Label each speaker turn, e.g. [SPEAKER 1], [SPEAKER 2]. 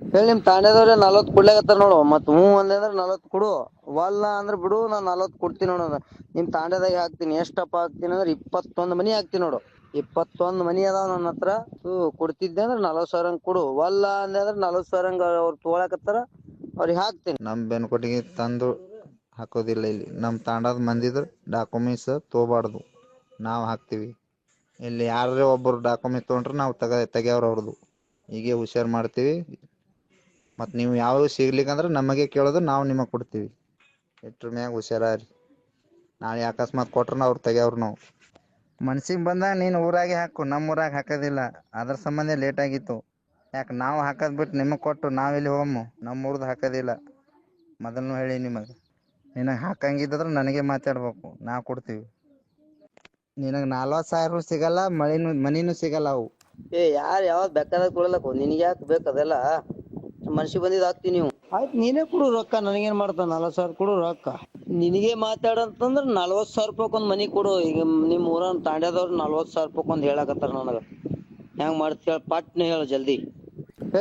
[SPEAKER 1] ಹೇಳಿ ನಿಮ್ ತಾಂಡ್ಯದವ್ರೆ ನಲ್ವತ್ ಕೊಡ್ಲಾಕತ್ತಾರ ನೋಡು. ಮತ್ ಹ್ಞೂ ಅಂದೆ ಅಂದ್ರ ನಲ್ವತ್ ಕೊಡು. ವಲ್ಲ ಅಂದ್ರ ಬಿಡು ನಾ ನಲ್ವತ್ ಕೊಡ್ತೀನಿ ನೋಡು ನಿಮ್ ತಾಂಡ್ಯದಾಗ ಹಾಕ್ತೀನಿ. ಎಷ್ಟಪ್ಪ ಹಾಕ್ತೀನಿ ಅಂದ್ರ ಇಪ್ಪತ್ತೊಂದ್ ಮನಿ ಹಾಕ್ತೀನಿ ನೋಡು. ಇಪ್ಪತ್ತೊಂದ್ ಮನಿ ಅದಾವ ನನ್ನ ಹತ್ರ. ಕೊಡ್ತಿದ್ದೆ ಅಂದ್ರ ನಲ್ವತ್ ಸಾವಿರ ಹಂಗ್ ಕೊಡು. ವಲ್ಲ ಅಂದೆ ಅಂದ್ರ ನಲ್ವತ್ ಸಾವಿರ ಹಂಗ ಅವ್ರು ತೊಗೊಳಕತ್ತಾರ, ಅವ್ರಿಗೆ ಹಾಕ್ತೀನಿ.
[SPEAKER 2] ನಮ್ಮ ಬೆನ್ಕೋಟಿಗೆ ತಂದು ಹಾಕೋದಿಲ್ಲ ಇಲ್ಲಿ. ನಮ್ಮ ತಾಂಡದ ಮಂದಿದ್ರ ಡಾಕ್ಯುಮೆಂಟ್ಸ್ ತಗೋಬಾರ್ದು. ನಾವು ಹಾಕ್ತಿವಿ. ಇಲ್ಲಿ ಯಾರೇ ಒಬ್ಬರು ಡಾಕ್ಯುಮೆಂಟ್ ತೊಗೊಂಡ್ರೆ ನಾವು ತೆಗ, ತೆಗಿಯವ್ರು ಅವ್ರದ್ದು ಹೀಗೆ ಹುಷಾರು ಮಾಡ್ತೀವಿ. ಮತ್ತು ನೀವು ಯಾವ ಸಿಗ್ಲಿಕ್ಕಂದ್ರೆ ನಮಗೆ ಕೇಳೋದು, ನಾವು ನಿಮಗೆ ಕೊಡ್ತೀವಿ. ಇಟ್ರ ಮ್ಯಾಗ ಹುಷಾರಾರಿ. ನಾಳೆ ಅಕಸ್ಮಾತ್ ಕೊಟ್ರೆ ಅವ್ರು ತೆಗಿಯವ್ರು ನಾವು. ಮನ್ಸಿಗೆ ಬಂದಾಗ ನೀನು ಊರಾಗೆ ಹಾಕು ನಮ್ಮ ಊರಾಗ ಹಾಕೋದಿಲ್ಲ. ಅದ್ರ ಸಂಬಂಧ ಲೇಟ್ ಆಗಿತ್ತು. ಯಾಕೆ ನಾವು ಹಾಕೋದು ಬಿಟ್ಟು ನಿಮಗೆ ಕೊಟ್ಟು ನಾವೆಲ್ಲಿ ಹೋಗಮ್ಮು? ನಮ್ಮ ಊರ್ದು ಹಾಕೋದಿಲ್ಲ. ಮೊದಲನು ಹೇಳಿ ನಿಮಗೆ. ನಿನಗೆ ಹಾಕಂಗಿದ್ರೆ ನನಗೆ ಮಾತಾಡ್ಬೇಕು, ನಾವು ಕೊಡ್ತೀವಿ. ನಿನಗೆ ನಲ್ವತ್ತು ಸಾವಿರ ಸಿಗಲ್ಲ, ಮಳಿನೂ ಮನಿನೂ ಸಿಗಲ್ಲ ಅವು.
[SPEAKER 1] ಏ, ಯಾರು ಯಾವ್ದ್ ಬೇಕಾದಾಗ ಕೊಡಲಕ್ಕು ನಿನಗೆ ಯಾಕೆ ಬೇಕು ಅದೆಲ್ಲ? ಮನ್ಸಿಗೆ ಬಂದಿದ್ ಹಾಕ್ತೀನಿ ನೀವು. ಆಯ್ತು ನೀನೇ ಕೊಡು ರೊಕ್ಕ ನನಗೇನ್ ಮಾಡ್ತಾನ? ನಲ್ವತ್ ಸಾವಿರ ಕೊಡು ರೊಕ್ಕ. ನಿನಗೆ ಮಾತಾಡಂತಂದ್ರ ನಲ್ವತ್ ಸಾವಿರ ರೂಪಾಯಿ ಒಂದ್ ಮನಿ ಕೊಡು. ಈಗ ನಿಮ್ ಊರನ್ ತಾಂಡ್ಯದವ್ರು ನಲ್ವತ್ ಸಾವಿರ ರೂಪಾಯಿ ಒಂದ್ ಹೇಳಕತ್ತಾರ ನನಗ. ಹೆಂಗ್ ಮಾಡ್ತೀಯ ಪಟ್ನೆ ಹೇಳು ಜಲ್ದಿ.